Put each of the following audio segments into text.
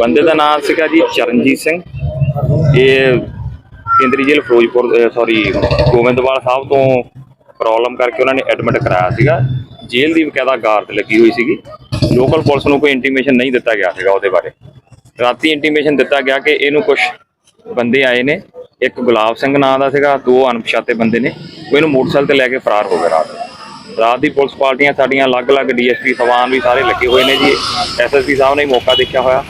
ਬੰਦੇ ਦਾ ਨਾਮ ਸੀਗਾ ਜੀ ਚਰਨਜੀਤ ਸਿੰਘ। ਇਹ ਕੇਂਦਰੀ ਜੇਲ੍ਹ ਫਿਰੋਜ਼ਪੁਰ ਸੌਰੀ ਗੋਬਿੰਦਵਾਲ ਸਾਹਿਬ ਤੋਂ ਪ੍ਰੋਬਲਮ ਕਰਕੇ ਉਹਨਾਂ ਨੇ ਐਡਮਿਟ ਕਰਾਇਆ ਸੀਗਾ। ਜੇਲ੍ਹ ਦੀ ਬਕਾਇਦਾ ਗਾਰਡ ਲੱਗੀ ਹੋਈ ਸੀਗੀ। ਲੋਕਲ ਪੁਲਿਸ ਨੂੰ ਕੋਈ ਇੰਟੀਮੇਸ਼ਨ ਨਹੀਂ ਦਿੱਤਾ ਗਿਆ ਸੀਗਾ ਉਹਦੇ ਬਾਰੇ। ਰਾਤੀ ਇੰਟੀਮੇਸ਼ਨ ਦਿੱਤਾ ਗਿਆ ਕਿ ਇਹਨੂੰ ਕੁਝ ਬੰਦੇ ਆਏ ਨੇ। ਇੱਕ ਗੁਲਾਬ ਸਿੰਘ ਨਾਂ ਦਾ ਸੀਗਾ, ਦੋ ਅਣਪਛਾਤੇ ਬੰਦੇ ਨੇ। ਉਹ ਇਹਨੂੰ ਮੋਟਰਸਾਈਕਲ ਤੇ ਲੈ ਕੇ ਫਰਾਰ ਹੋ ਗਏ ਰਾਤ ਰਾਤ ਦੀ ਪੁਲਿਸ ਪਾਰਟੀਆਂ ਸਾਡੀਆਂ ਅਲੱਗ-ਅਲੱਗ ਡੀਐਸਪੀ ਸਵਾਨ ਵੀ ਸਾਰੇ ਲੱਗੇ ਹੋਏ ਨੇ ਜੀ। ਐਸਐਸਪੀ ਸਾਹਿਬ ਨੇ ਮੌਕਾ ਦੇਖਿਆ ਹੋਇਆ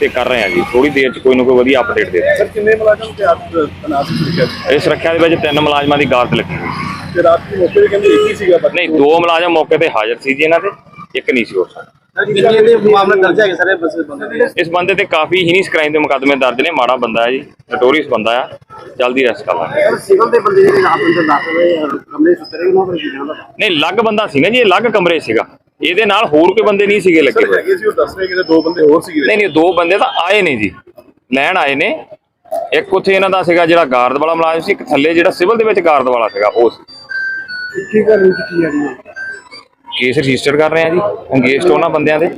ਤੇ ਕਰ ਰਹੇ ਆ ਜੀ। ਥੋੜੀ ਦੇਰ ਚ ਕੋਈ ਨਾ ਕੋਈ ਵਧੀਆ ਅਪਡੇਟ ਦੇ ਸਰ ਕਿੰਨੇ ਮੁਲਾਜ਼ਮ ਤੇ ਆਪ ਤਨਾਸ ਇਸ ਸੁਰੱਖਿਆ ਦੇ ਵਿੱਚ ਤਿੰਨ ਮੁਲਾਜ਼ਮਾਂ ਦੀ ਗਾਰਡ ਲੱਗੀ ਹੋਈ। ਤੇ ਰਾਤ ਨੂੰ ਮੌਕੇ ਤੇ ਕਹਿੰਦੇ ਇੱਕ ਹੀ ਸੀਗਾ ਨਹੀਂ ਦੋ ਮੁਲਾਜ਼ਮ ਮੌਕੇ ਤੇ ਹਾਜ਼ਰ ਸੀ ਜੀ ਇਹਨਾਂ ਦੇ ਇੱਕ ਨਹੀਂ ਸੀ ਹੋ ਸਕਦਾ ਕਿੰਨੇ ਦੇ ਮਾਮਲਾ ਦਰਜ ਹੈਗੇ ਸਾਰੇ ਬਸ ਬੰਦੇ? ਇਸ ਬੰਦੇ ਤੇ ਕਾਫੀ ਹੀਨੀਸ ਕ੍ਰਾਈਮ ਦੇ ਮੁਕੱਦਮੇ ਦਰਜ ਨੇ। ਮਾੜਾ ਬੰਦਾ ਹੈ ਜੀ ਨਟੋਰੀਅਸ ਬੰਦਾ ਆ। ਜਲਦੀ ਅਰੈਸਟ ਕਰ ਲਾਂਗੇ ਸਿਵਲ ਦੇ ਬੰਦੇ ਜਿਹੜੇ ਰਾਤ ਅੰਦਰ ਦਾਖਲ ਹੋਏ ਕਮਰੇ ਸੁੱਤੇ ਉਹਨਾਂ ਦਾ ਕੀ ਜਾਣਦਾ ਨਹੀਂ ਅਲੱਗ ਬੰਦਾ ਸੀ ਨਾ ਜੀ ਇਹ ਅਲੱਗ ਕਮਰੇ ਸੀਗਾ। ਇਹਦੇ ਨਾਲ ਹੋਰ ਕੋਈ ਬੰਦੇ ਨਹੀਂ ਸੀਗੇ ਲੱਗੇ ਹੋਏ। ਹੈਗੇ ਸੀ ਉਹ ਦੱਸ ਰਹੇ ਕਿ ਦੋ ਬੰਦੇ ਹੋਰ ਸੀਗੇ। ਨਹੀਂ ਨਹੀਂ ਦੋ ਬੰਦੇ ਤਾਂ ਆਏ ਨੇ ਜੀ। ਲੈਣ ਆਏ ਨੇ। ਇੱਕ ਉੱਥੇ ਇਹਨਾਂ ਦਾ ਸੀਗਾ ਜਿਹੜਾ ਗਾਰਡ ਵਾਲਾ ਮੁਲਾਜ਼ਮ ਸੀ ਇੱਕ ਥੱਲੇ ਜਿਹੜਾ ਸਿਵਲ ਦੇ ਵਿੱਚ ਗਾਰਡ ਵਾਲਾ ਸੀਗਾ ਉਹ ਸੀ। ਕੀ ਕਰ ਰਹੀ ਕੀ ਆ ਰਹੀ ਹੈ? ਕੇਸ ਰਜਿਸਟਰ ਕਰ ਰਹੇ ਆ ਜੀ ਅੰਗੇਜਡ ਉਹਨਾਂ ਬੰਦਿਆਂ ਦੇ।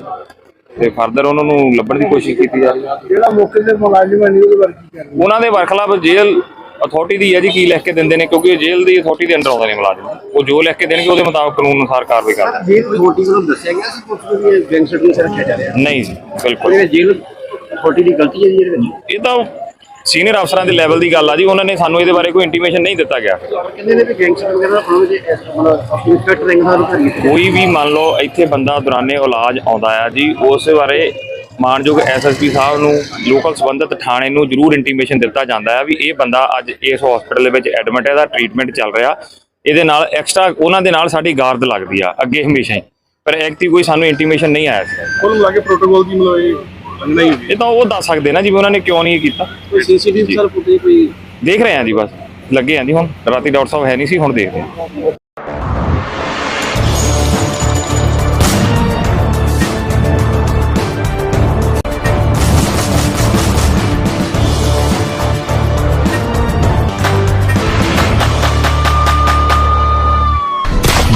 ਤੇ ਫਰਦਰ ਉਹਨਾਂ ਨੂੰ ਲੱਭਣ ਦੀ ਕੋਸ਼ਿਸ਼ ਕੀਤੀ ਜਾ ਰਹੀ ਹੈ। ਜਿਹੜਾ ਮੌਕੇ ਤੇ ਮੁਲਾਜ਼ਮ ਹੈ ਨਹੀਂ ਉਹਦੇ ਬਾਰੇ ਕੀ ਉਹਨਾਂ ਦੇ ਵਰਖਲਾਫ ਜੇਲ੍ਹ ਅਥਾਰਟੀ ਦੀ ਹੈ ਜੀ ਕੀ ਲਿਖ ਕੇ ਦਿੰਦੇ ਨੇ ਕਿਉਂਕਿ ਇਹ ਜੇਲ੍ਹ ਦੀ ਅਥਾਰਟੀ ਦੇ ਅੰਡਰ ਆਉਂਦੇ ਨੇ ਮੁਲਾਜ਼ਮ। ਉਹ ਜੋ ਲਿਖ ਕੇ ਦੇਣਗੇ ਉਹਦੇ ਮੁਤਾਬਕ ਕਾਨੂੰਨ ਅਨੁਸਾਰ ਕਾਰਵਾਈ ਕਰਦੇ ਜੇਲ੍ਹ ਅਥਾਰਟੀ ਵੱਲੋਂ ਦੱਸਿਆ ਗਿਆ ਸੀ ਨੂੰ ਵੀ ਗੈਂਗ ਸਰਟੀਫਿਕੇਟ ਰੱਖਿਆ ਜਾ ਰਿਹਾ? ਨਹੀਂ ਜੀ ਬਿਲਕੁਲ। ਇਹ ਜੇਲ੍ਹ ਅਥਾਰਟੀ ਦੀ ਗਲਤੀ ਹੈ ਜੀ ਇਹਦੇ ਵਿੱਚ? ਇਹ ਤਾਂ ਸੀਨੀਅਰ ਅਫਸਰਾਂ ਦੇ ਲੈਵਲ ਦੀ ਗੱਲ ਆ ਜੀ ਉਹਨਾਂ ਨੇ ਸਾਨੂੰ ਇਹਦੇ ਬਾਰੇ ਕੋਈ ਇੰਟੀਮੇਸ਼ਨ ਨਹੀਂ ਦਿੱਤਾ ਗਿਆ। ਕਹਿੰਦੇ ਨੇ ਵੀ ਦਾ ਫਲੋਂ ਜੇ ਰਿੰਗ ਕੋਈ ਵੀ ਮੰਨ ਲਓ ਇੱਥੇ ਬੰਦਾ ਦੌਰਾਨੇ ਇਲਾਜ ਆਉਂਦਾ ਆ ਜੀ ਉਸ ਬਾਰੇ ਮਾਨਯੋਗ ਐਸਐਸਪੀ ਸਾਹਿਬ ਨੂੰ ਲੋਕਲ ਸੰਬੰਧਿਤ ਥਾਣੇ ਨੂੰ ਜ਼ਰੂਰ ਇੰਟੀਮੇਸ਼ਨ ਦਿੱਤਾ ਜਾਂਦਾ ਹੈ ਵੀ ਇਹ ਬੰਦਾ ਅੱਜ ਇਸ ਹਸਪੀਟਲ ਦੇ ਵਿੱਚ ਐਡਮਿਟ ਹੈ ਦਾ ਟ੍ਰੀਟਮੈਂਟ ਚੱਲ ਰਿਹਾ। ਇਹਦੇ ਨਾਲ ਐਕਸਟਰਾ ਉਹਨਾਂ ਦੇ ਨਾਲ ਸਾਡੀ ਗਾਰਡ ਲੱਗਦੀ ਆ ਅੱਗੇ ਹਮੇਸ਼ਾ ਹੀ। ਪਰ ਐਕਟੀ ਕੋਈ ਸਾਨੂੰ ਇੰਟੀਮੇਸ਼ਨ ਨਹੀਂ ਆਇਆ ਸੀ। ਕੋਲ ਲਾ ਕੇ ਪ੍ਰੋਟੋਕਾਲ ਦੀ ਮਤਲਬ ਇਹ ਨਹੀਂ ਇਹ ਤਾਂ ਉਹ ਦੱਸ ਸਕਦੇ ਨਾ ਜਿਵੇਂ ਉਹਨਾਂ ਨੇ ਕਿਉਂ ਨਹੀਂ ਇਹ ਕੀਤਾ ਕੋਈ ਸੀਸੀਟੀਵੀ ਸਰ ਫੁਟੇਜ ਕੋਈ ਦੇਖ ਰਹੇ ਹਾਂ ਜੀ ਬਸ ਲੱਗੇ ਆਂ ਜੀ ਹੁਣ ਰਾਤੀ ਡਾਕਟਰ ਸਾਹਿਬ ਹੈ ਨਹੀਂ ਸੀ ਹੁਣ ਦੇਖਦੇ ਹਾਂ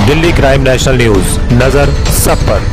दिल्ली क्राइम नेशनल न्यूज नजर सब पर